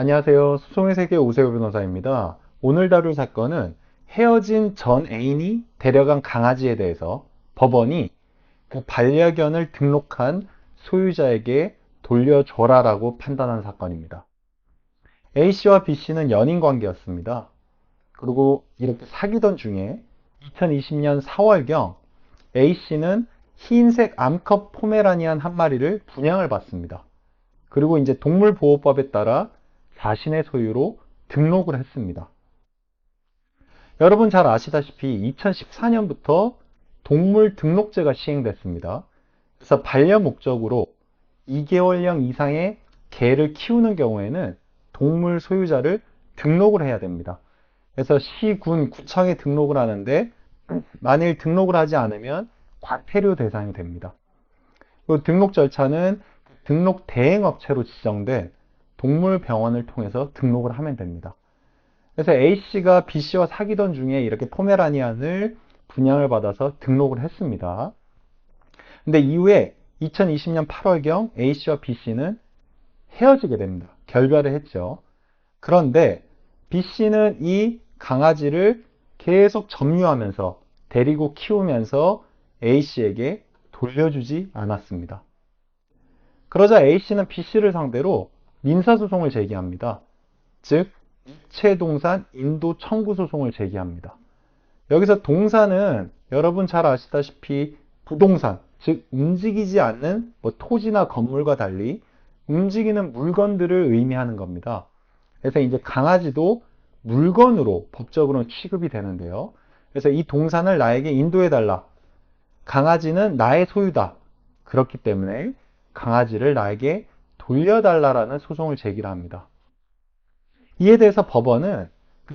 안녕하세요. 수송의 세계 오세호 변호사입니다. 오늘 다룰 사건은 헤어진 전 애인이 데려간 강아지에 대해서 법원이 그 반려견을 등록한 소유자에게 돌려줘라 라고 판단한 사건입니다. A씨와 B씨는 연인 관계였습니다. 그리고 이렇게 사귀던 중에 2020년 4월경 A씨는 흰색 암컷 포메라니안 한 마리를 분양을 받습니다. 그리고 이제 동물보호법에 따라 자신의 소유로 등록을 했습니다. 여러분 잘 아시다시피 2014년부터 동물 등록제가 시행됐습니다. 그래서 반려 목적으로 2개월령 이상의 개를 키우는 경우에는 동물 소유자를 등록을 해야 됩니다. 그래서 시, 군, 구청에 등록을 하는데 만일 등록을 하지 않으면 과태료 대상이 됩니다. 그 등록 절차는 등록 대행업체로 지정된 동물병원을 통해서 등록을 하면 됩니다. 그래서 A씨가 B씨와 사귀던 중에 이렇게 포메라니안을 분양을 받아서 등록을 했습니다. 근데 이후에 2020년 8월경 A씨와 B씨는 헤어지게 됩니다. 결별을 했죠. 그런데 B씨는 이 강아지를 계속 점유하면서 데리고 키우면서 A씨에게 돌려주지 않았습니다. 그러자 A씨는 B씨를 상대로 민사소송을 제기합니다. 즉, 이체동산 인도 청구 소송을 제기합니다. 여기서 동산은 여러분 잘 아시다시피 부동산, 즉 움직이지 않는 뭐 토지나 건물과 달리 움직이는 물건들을 의미하는 겁니다. 그래서 이제 강아지도 물건으로 법적으로는 취급이 되는데요. 그래서 이 동산을 나에게 인도해 달라. 강아지는 나의 소유다. 그렇기 때문에 강아지를 나에게 돌려달라라는 소송을 제기를 합니다. 이에 대해서 법원은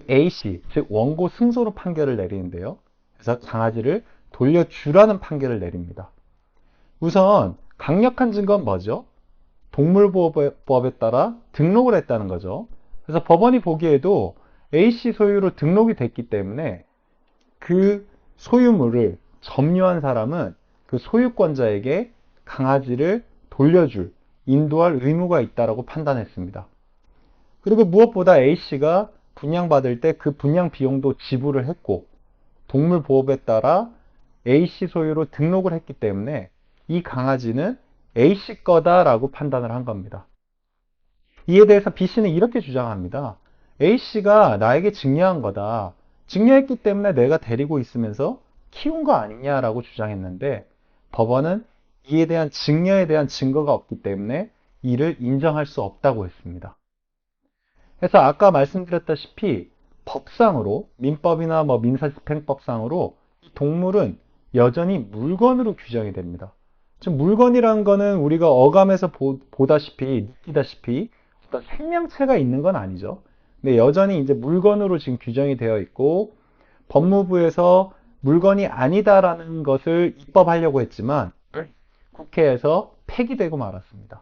A씨, 즉 원고 승소로 판결을 내리는데요. 그래서 강아지를 돌려주라는 판결을 내립니다. 우선 강력한 증거는 뭐죠? 동물보호법에 따라 등록을 했다는 거죠. 그래서 법원이 보기에도 A씨 소유로 등록이 됐기 때문에 그 소유물을 점유한 사람은 그 소유권자에게 강아지를 돌려줄, 인도할 의무가 있다고 판단했습니다. 그리고 무엇보다 A씨가 분양받을 때 그 분양 비용도 지불을 했고 동물보호법에 따라 A씨 소유로 등록을 했기 때문에 이 강아지는 A씨 거다라고 판단을 한 겁니다. 이에 대해서 B씨는 이렇게 주장합니다. A씨가 나에게 증여한 거다. 증여했기 때문에 내가 데리고 있으면서 키운 거 아니냐라고 주장했는데 법원은 이에 대한 증여에 대한 증거가 없기 때문에 이를 인정할 수 없다고 했습니다. 그래서 아까 말씀드렸다시피 법상으로 민법이나 뭐 민사집행법상으로 동물은 여전히 물건으로 규정이 됩니다. 즉 물건이란 거는 우리가 어감에서 보, 보다시피 느끼다시피 어떤 생명체가 있는 건 아니죠. 근데 여전히 이제 물건으로 지금 규정이 되어 있고 법무부에서 물건이 아니다라는 것을 입법하려고 했지만 국회에서 폐기되고 말았습니다.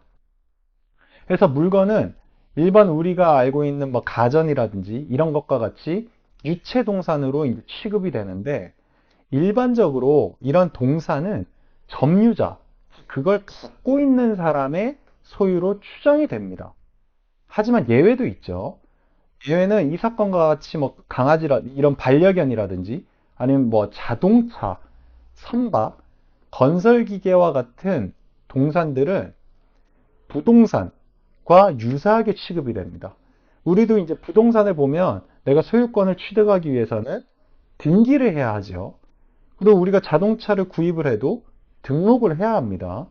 그래서 물건은 일반 우리가 알고 있는 뭐 가전이라든지 이런 것과 같이 유체 동산으로 취급이 되는데 일반적으로 이런 동산은 점유자, 그걸 갖고 있는 사람의 소유로 추정이 됩니다. 하지만 예외도 있죠. 예외는 이 사건과 같이 뭐 강아지라 이런 반려견이라든지 아니면 뭐 자동차, 선박, 건설기계와 같은 동산들은 부동산과 유사하게 취급이 됩니다. 우리도 이제 부동산을 보면 내가 소유권을 취득하기 위해서는 등기를 해야 하죠. 그리고 우리가 자동차를 구입을 해도 등록을 해야 합니다.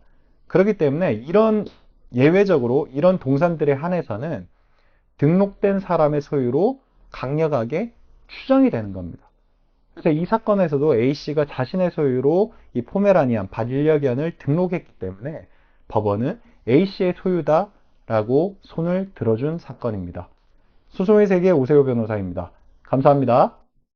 그렇기 때문에 이런 예외적으로 이런 동산들에 한해서는 등록된 사람의 소유로 강력하게 추정이 되는 겁니다. 그래서 이 사건에서도 A씨가 자신의 소유로 이 포메라니안 반려견을 등록했기 때문에 법원은 A씨의 소유다라고 손을 들어준 사건입니다. 소송의 세계 오세호 변호사입니다. 감사합니다.